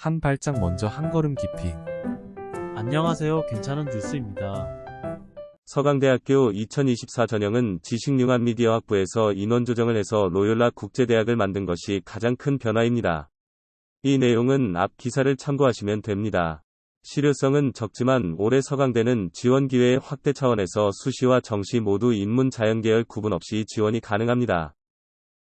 한 발짝 먼저 한 걸음 깊이. 안녕하세요. 괜찮은 뉴스입니다. 서강대학교 2024 전형은 지식융합 미디어 학부에서 인원 조정을 해서 로욜라 국제대학을 만든 것이 가장 큰 변화입니다. 이 내용은 앞 기사를 참고하시면 됩니다. 실효성은 적지만 올해 서강대는 지원 기회 확대 차원에서 수시와 정시 모두 인문 자연계열 구분 없이 지원이 가능합니다.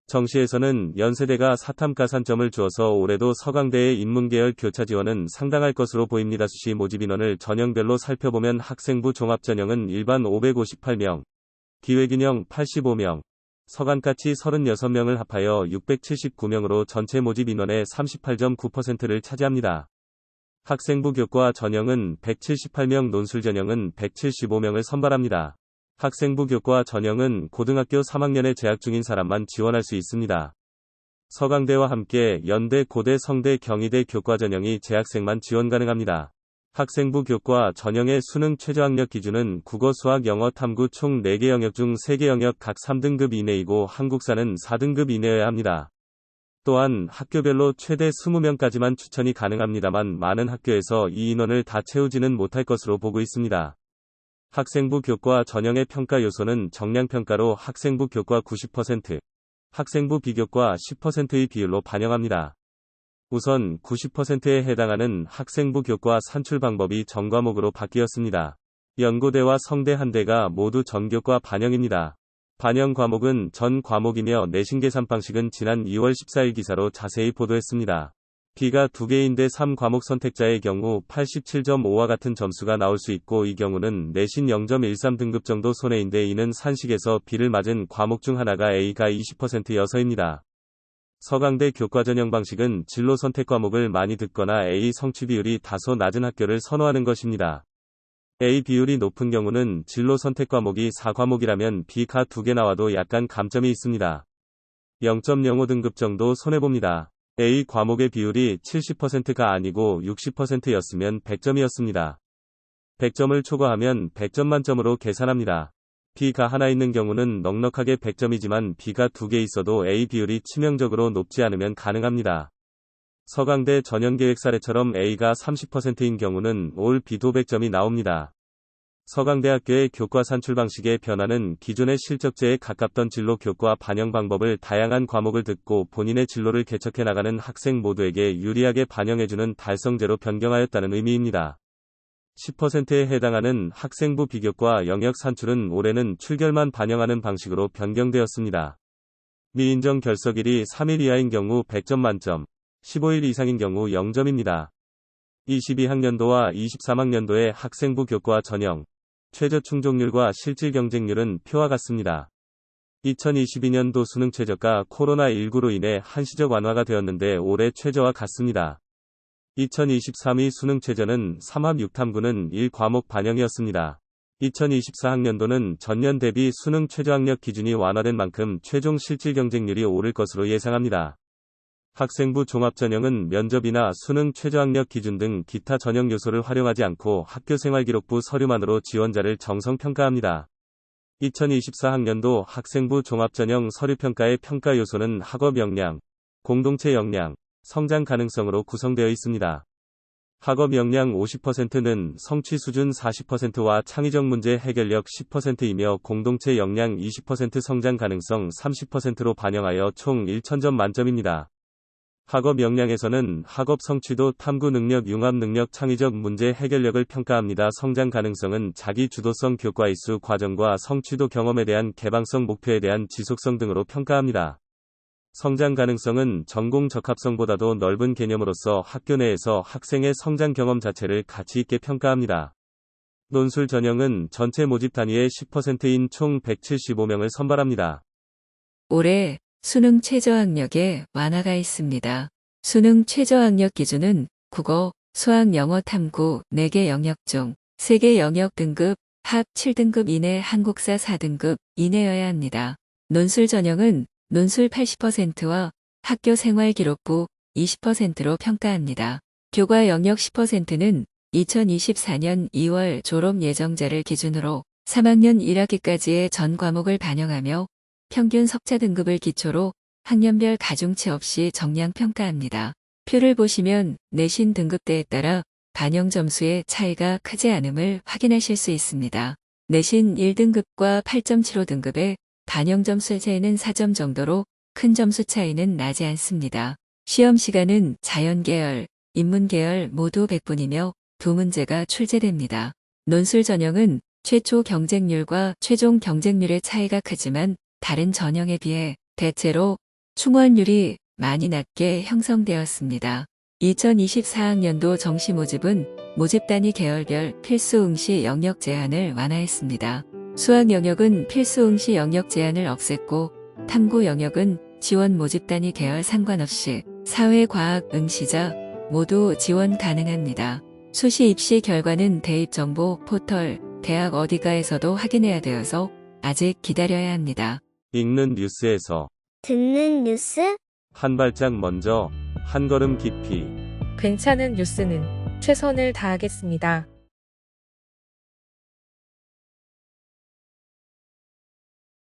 정시에서는 연세대가 사탐 가산점을 주어서 올해도 서강대의 인문계열 교차 지원은 상당할 것으로 보입니다. 수시 모집 인원을 전형별로 살펴보면 학생부 종합전형은 일반 558명, 기획인형 85명, 서간까치 36명을 합하여 679명으로 전체 모집 인원의 38.9%를 차지합니다. 학생부 교과 전형은 178명 논술 전형은 175명을 선발합니다. 학생부 교과 전형은 고등학교 3학년에 재학 중인 사람만 지원할 수 있습니다. 서강대와 함께 연대, 고대, 성대, 경희대 교과 전형이 재학생만 지원 가능합니다. 학생부 교과 전형의 수능 최저학력 기준은 국어, 수학, 영어, 탐구 총 4개 영역 중 3개 영역 각 3등급 이내이고 한국사는 4등급 이내여야 합니다. 또한 학교별로 최대 20명까지만 추천이 가능합니다만 많은 학교에서 이 인원을 다 채우지는 못할 것으로 보고 있습니다. 학생부 교과 전형의 평가 요소는 정량평가로 학생부 교과 90%, 학생부 비교과 10%의 비율로 반영합니다. 우선 90%에 해당하는 학생부 교과 산출 방법이 전과목으로 바뀌었습니다. 연고대와 성대 한대가 모두 전교과 반영입니다. 반영 과목은 전 과목이며 내신 계산 방식은 지난 2월 14일 기사로 자세히 보도했습니다. B가 2개인데 3과목 선택자의 경우 87.5와 같은 점수가 나올 수 있고 이 경우는 내신 0.13 등급 정도 손해인데 이는 산식에서 B를 맞은 과목 중 하나가 A가 20%여서입니다. 서강대 교과 전형 방식은 진로 선택 과목을 많이 듣거나 A 성취 비율이 다소 낮은 학교를 선호하는 것입니다. A 비율이 높은 경우는 진로 선택 과목이 4과목이라면 B가 2개 나와도 약간 감점이 있습니다. 0.05 등급 정도 손해봅니다. A 과목의 비율이 70%가 아니고 60%였으면 100점이었습니다. 100점을 초과하면 100점 만점으로 계산합니다. B가 하나 있는 경우는 넉넉하게 100점이지만 B가 두 개 있어도 A 비율이 치명적으로 높지 않으면 가능합니다. 서강대 전형계획 사례처럼 A가 30%인 경우는 올 B도 100점이 나옵니다. 서강대학교의 교과 산출 방식의 변화는 기존의 실적제에 가깝던 진로 교과 반영 방법을 다양한 과목을 듣고 본인의 진로를 개척해 나가는 학생 모두에게 유리하게 반영해주는 달성제로 변경하였다는 의미입니다. 10%에 해당하는 학생부 비교과 영역 산출은 올해는 출결만 반영하는 방식으로 변경되었습니다. 미인정 결석일이 3일 이하인 경우 100점 만점, 15일 이상인 경우 0점입니다. 22학년도와 23학년도의 학생부 교과 전형, 최저 충족률과 실질 경쟁률은 표와 같습니다. 2022년도 수능 최저가 코로나19로 인해 한시적 완화가 되었는데 올해 최저와 같습니다. 2023위 수능 최저는 3합 6탐구는 1과목 반영이었습니다. 2024학년도는 전년 대비 수능 최저학력 기준이 완화된 만큼 최종 실질 경쟁률이 오를 것으로 예상합니다. 학생부 종합전형은 면접이나 수능 최저학력 기준 등 기타 전형 요소를 활용하지 않고 학교생활기록부 서류만으로 지원자를 정성평가합니다. 2024학년도 학생부 종합전형 서류평가의 평가 요소는 학업 역량, 공동체 역량, 성장 가능성으로 구성되어 있습니다. 학업 역량 50%는 성취 수준 40%와 창의적 문제 해결력 10%이며 공동체 역량 20% 성장 가능성 30%로 반영하여 총 1000점 만점입니다. 학업 역량에서는 학업 성취도, 탐구 능력, 융합 능력, 창의적 문제 해결력을 평가합니다. 성장 가능성은 자기 주도성, 교과 이수 과정과 성취도 경험에 대한 개방성, 목표에 대한 지속성 등으로 평가합니다. 성장 가능성은 전공 적합성보다도 넓은 개념으로서 학교 내에서 학생의 성장 경험 자체를 가치 있게 평가합니다. 논술 전형은 전체 모집 단위의 10%인 총 175명을 선발합니다. 올해 수능 최저학력에 완화가 있습니다. 수능 최저학력 기준은 국어, 수학, 영어, 탐구 4개 영역 중 3개 영역 등급, 합 7등급 이내 한국사 4등급 이내여야 합니다. 논술 전형은 논술 80%와 학교 생활 기록부 20%로 평가합니다. 교과 영역 10%는 2024년 2월 졸업 예정자를 기준으로 3학년 1학기까지의 전 과목을 반영하며 평균 석차 등급을 기초로 학년별 가중치 없이 정량 평가합니다. 표를 보시면 내신 등급대에 따라 반영 점수의 차이가 크지 않음을 확인하실 수 있습니다. 내신 1등급과 8.75등급의 반영 점수 차이는 4점 정도로 큰 점수 차이는 나지 않습니다. 시험 시간은 자연계열, 인문계열 모두 100분이며 두 문제가 출제됩니다. 논술 전형은 최초 경쟁률과 최종 경쟁률의 차이가 크지만 다른 전형에 비해 대체로 충원율이 많이 낮게 형성되었습니다. 2024학년도 정시 모집은 모집 단위 계열별 필수 응시 영역 제한을 완화했습니다. 수학 영역은 필수 응시 영역 제한을 없앴고 탐구 영역은 지원 모집 단위 계열 상관없이 사회과학 응시자 모두 지원 가능합니다. 수시 입시 결과는 대입 정보 포털 대학 어디가에서도 확인해야 되어서 아직 기다려야 합니다. 읽는 뉴스에서 듣는 뉴스? 한 발짝 먼저 한 걸음 깊이 괜찮은 뉴스는 최선을 다하겠습니다.